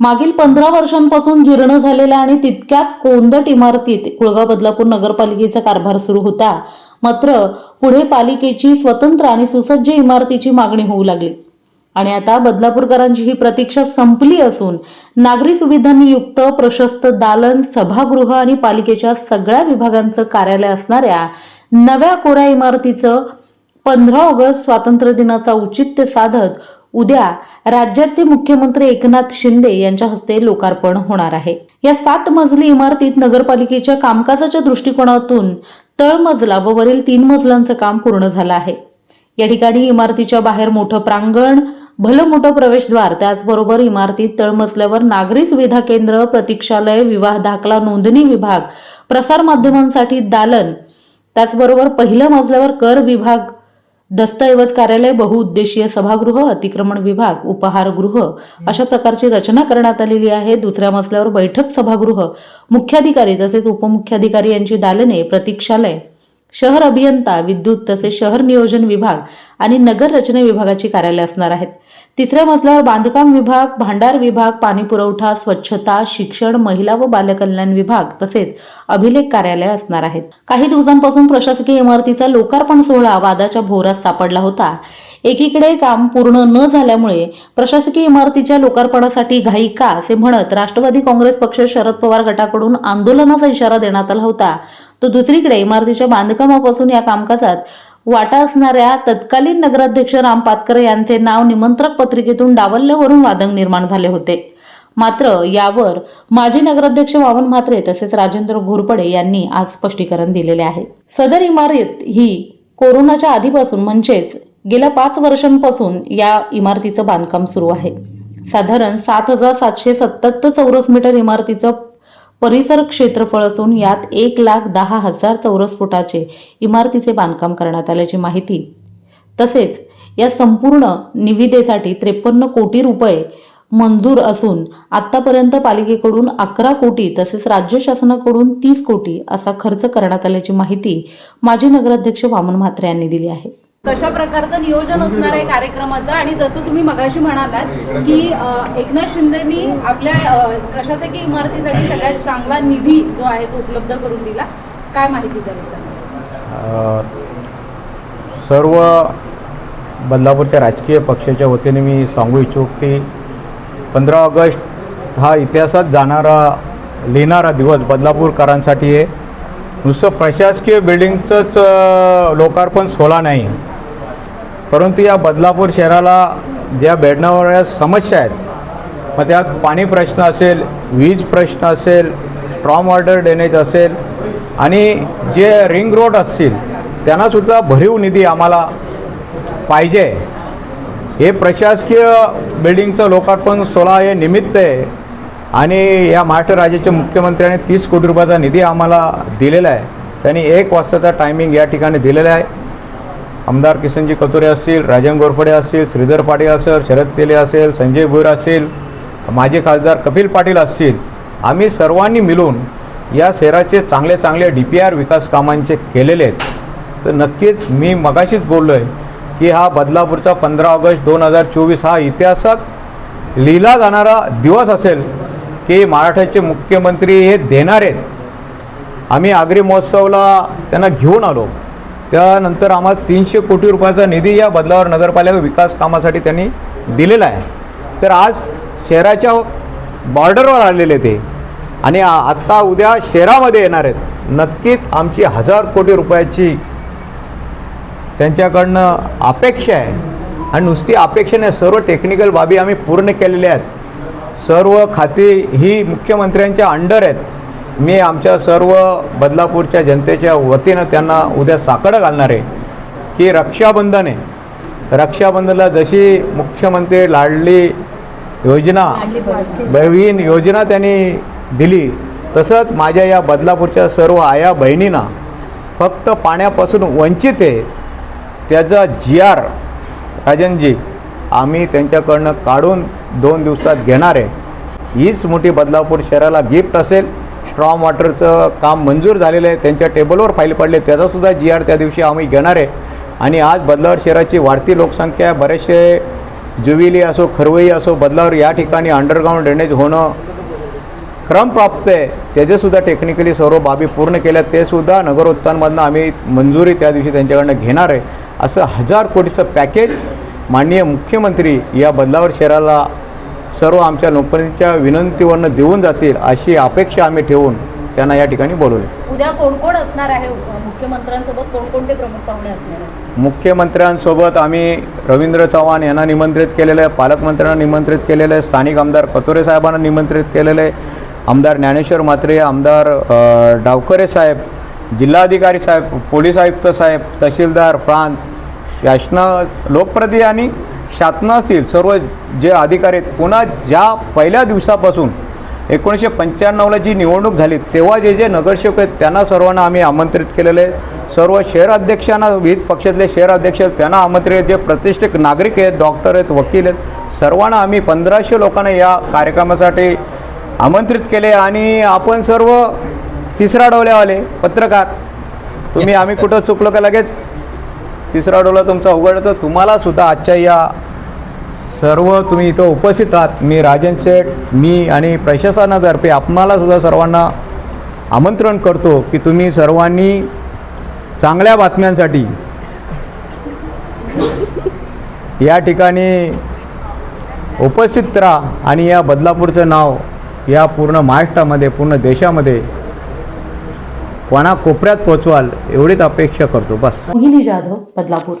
मागील पंधरा वर्षांपासून जीर्ण झालेल्या आणि तितक्याच कोंदट इमारतीत कुळगाव बदलापूर नगरपालिकेचा कारभार सुरू होता. मात्र पुढे पालिकेची स्वतंत्र आणि सुसज्ज इमारतीची मागणी होऊ लागली. आणि आता बदलापूरकरांची ही प्रतीक्षा संपली असून नागरी सुविधांनी युक्त प्रशस्त दालन सभागृह आणि पालिकेच्या सगळ्या विभागांचं कार्यालय असणाऱ्या नव्या कोऱ्या इमारतीचं पंधरा ऑगस्ट स्वातंत्र्य दिनाचा औचित्य साधत उद्या राज्याचे मुख्यमंत्री एकनाथ शिंदे यांच्या हस्ते लोकार्पण होणार आहे. या सात मजली इमारतीत नगरपालिकेच्या कामकाजाच्या दृष्टिकोनातून तळमजला व वरील तीन मजलांचं काम पूर्ण झालं आहे. या ठिकाणी इमारतीच्या बाहेर मोठं प्रांगण भलं मोठं प्रवेशद्वार त्याचबरोबर इमारतीत तळमजल्यावर नागरी सुविधा केंद्र प्रतीक्षालय विवाह दाखला नोंदणी विभाग प्रसार माध्यमांसाठी दालन त्याचबरोबर पहिल्या मजल्यावर कर विभाग दस्तऐवज कार्यालय बहुउद्देशीय सभागृह अतिक्रमण विभाग उपहारगृह अशा प्रकारची रचना करण्यात आलेली आहे. दुसऱ्या मजल्यावर बैठक सभागृह. मुख्याधिकारी तसेच उपमुख्याधिकारी यांची दालने प्रतीक्षालय शहर अभियंता विद्युत तसेच शहर नियोजन विभाग आणि नगर रचना विभागाची कार्यालय असणार आहेत. तिसऱ्या मजल्यावर बांधकाम विभाग भांडार विभाग पाणी पुरवठा स्वच्छता शिक्षण महिला व बालकल्याण विभाग तसेच अभिलेख कार्यालय असणार आहेत. काही दिवसांपासून प्रशासकीय इमारतीचा लोकार्पण सोहळा वादाच्या भोवरात सापडला होता. एकीकडे काम पूर्ण न झाल्यामुळे प्रशासकीय इमारतीच्या लोकार्पणासाठी घाई का असे म्हणत राष्ट्रवादी काँग्रेस पक्ष शरद पवार गटाकडून आंदोलनाचा इशारा देण्यात आला होता. तर दुसरीकडे इमारतीच्या बांधकामापासून या कामकाजात वाटा असणाऱ्या तत्कालीन नगराध्यक्ष राम पातकर यांचे नाव निमंत्रक पत्रिकेतून डावलल्यावरून वादंग निर्माण झाले होते. मात्र यावर माजी नगराध्यक्ष वामन म्हात्रे तसेच राजेंद्र घोरपडे यांनी आज स्पष्टीकरण दिलेले आहे. सदर इमारत ही कोरोनाच्या आधीपासून म्हणजेच गेल्या पाच वर्षांपासून या इमारतीचं बांधकाम सुरू आहे. साधारण सात हजार सातशे सत्त्याहत्तर चौरस मीटर इमारतीचं परिसर क्षेत्रफळ असून यात एक लाख दहा हजार चौरस फुटाचे इमारतीचे बांधकाम करण्यात आल्याची माहिती. तसेच या संपूर्ण निविदेसाठी त्रेपन्न कोटी रुपये मंजूर असून आतापर्यंत पालिकेकडून अकरा कोटी तसेच राज्य शासनाकडून तीस कोटी असा खर्च करण्यात आल्याची माहिती माजी नगराध्यक्ष वामन म्हात्रे यांनी दिली आहे. कशा प्रकारचं नियोजन असणार आहे कार्यक्रमाचं? आणि जसं तुम्ही मगाशी म्हणालात की एकनाथ शिंदेनी आपल्या प्रशासकीय इमारतीसाठी सगळ्यात चांगला निधी जो आहे तो उपलब्ध करून दिला. काय माहिती सर्व बदलापूरच्या राजकीय पक्षाच्या वतीने मी सांगू इच्छुक की पंधरा ऑगस्ट हा इतिहासात जाणारा लिहिणारा दिवस बदलापूरकरांसाठी आहे. नुसतं प्रशासकीय बिल्डिंगचंच लोकार्पण सोहळा नाही. परंतु या बदलापूर शहराला ज्या भेडणाऱ्या समस्या आहेत मग त्यात पाणी प्रश्न असेल वीज प्रश्न असेल स्ट्रॉम वॉटर ड्रेनेज असेल आणि जे रिंग रोड असतील त्यांनासुद्धा भरीव निधी आम्हाला पाहिजे. हे प्रशासकीय बिल्डिंगचं लोकार्पण सोळा हे निमित्त आहे. आणि या महाराष्ट्र राज्याच्या मुख्यमंत्र्यांनी तीस कोटी रुपयाचा निधी आम्हाला दिलेला आहे. त्यांनी एक वाजताचा टायमिंग या ठिकाणी दिलेला आहे. आमदार किसनजी कतुरे असतील राजन गोरफडे असतील श्रीधर पाटील असेल शरद तेले असेल संजय भुईर असेल माजी खासदार कपिल पाटील असतील आम्ही सर्वांनी मिळून या शहराचे चांगले चांगले डी पी आर विकास कामांचे केलेले आहेत. तर नक्कीच मी मगाशीच बोललो आहे की हा बदलापूरचा पंधरा ऑगस्ट दोन हजार चोवीस हा इतिहासात लिहिला जाणारा दिवस असेल की महाराष्ट्राचे मुख्यमंत्री हे देणार आहेत. आम्ही आगरी महोत्सवला त्यांना घेऊन आलो. त्यानंतर आम्हाला तीनशे कोटी रुपयाचा निधी या बदलावर नगरपालिका विकास कामासाठी त्यांनी दिलेला आहे. तर आज शहराच्या बॉर्डरवर आलेले ते आणि आत्ता उद्या शहरामध्ये येणार आहेत. नक्कीच आमची हजार कोटी रुपयाची त्यांच्याकडनं अपेक्षा आहे. आणि नुसती अपेक्षा नाही सर्व टेक्निकल बाबी आम्ही पूर्ण केलेल्या आहेत. सर्व खाती ही मुख्यमंत्र्यांच्या अंडर आहेत. मी आमच्या सर्व बदलापूरच्या जनतेच्या वतीनं त्यांना उद्या साकडं घालणार आहे की रक्षाबंधन आहे. रक्षाबंधनला जशी मुख्यमंत्री लाडली योजना बहीण. योजना त्यांनी दिली तसंच माझ्या या बदलापूरच्या सर्व आया बहिणींना फक्त पाण्यापासून वंचित आहे त्याचा जी आर राजनजी आम्ही त्यांच्याकडनं काढून दोन दिवसात घेणार आहे. हीच मोठी बदलापूर शहराला गिफ्ट असेल. स्ट्रॉम वॉटरचं काम मंजूर झालेलं आहे. त्यांच्या टेबलवर फाईल पडले. त्याचासुद्धा जी आर त्या दिवशी आम्ही घेणार आहे. आणि आज बदलावर शहराची वाढती लोकसंख्या बरेचसे जुविली असो खरवई असो बदलावर या ठिकाणी अंडरग्राऊंड ड्रेनेज होणं क्रमप्राप्त आहे. त्याचेसुद्धा टेक्निकली सर्व बाबी पूर्ण केल्या तेसुद्धा नगरोत्थानमधनं आम्ही मंजुरी त्या दिवशी त्यांच्याकडनं घेणार आहे. असं हजार कोटीचं पॅकेज माननीय मुख्यमंत्री या बदलावर शहराला सर्व आमच्या लोकप्रतिनिधीच्या विनंतीवरनं देऊन जातील अशी अपेक्षा आम्ही ठेवून त्यांना या ठिकाणी बोलवले. उद्या कोण कोण असणार आहे? मुख्यमंत्र्यांसोबत कोणकोणते प्रमुख पाहुणे असणार मुख्यमंत्र्यांसोबत आम्ही रवींद्र चव्हाण यांना निमंत्रित केलेलं आहे पालकमंत्र्यांना निमंत्रित केलेलं आहे स्थानिक आमदार कतोरे साहेबांना निमंत्रित केलेलं आहे. आमदार ज्ञानेश्वर म्हात्रे आमदार अ, डावखरे साहेब जिल्हाधिकारी साहेब पोलीस आयुक्त साहेब तहसीलदार प्रांत शासन लोकप्रतिनिधी आणि शासनातील सर्व जे अधिकारी आहेत पुन्हा ज्या पहिल्या दिवसापासून एकोणीसशे पंच्याण्णवला जी निवडणूक झाली तेव्हा जे जे नगरसेवक आहेत त्यांना सर्वांना आम्ही आमंत्रित केलेलं आहे. सर्व शहराध्यक्षांना विविध पक्षातले शहराध्यक्ष आहेत त्यांना आमंत्रित जे प्रतिष्ठित नागरिक आहेत डॉक्टर आहेत वकील आहेत सर्वांना आम्ही पंधराशे लोकांना या कार्यक्रमासाठी आमंत्रित केले आणि आपण सर्व तिसरा डोल्यावाले पत्रकार तुम्ही आम्ही कुठं चुकलो का लगेच? तिसरा डोला तुमचा उघडतं तुम्हाला सुद्धा आजच्या या सर्व तुम्ही इथं उपस्थित आहात. मी राजन शेठ मी आणि प्रशासनातर्फे आपणाला सुद्धा सर्वांना आमंत्रण करतो की तुम्ही सर्वांनी चांगल्या बातम्यांसाठी या ठिकाणी उपस्थित राहा आणि या बदलापूरचं नाव या पूर्ण महाराष्ट्रामध्ये पूर्ण देशामध्ये कोणा कोपऱ्यात पोहोचवाल एवढीच अपेक्षा करतो बस. मोहिनी जाधव बदलापूर.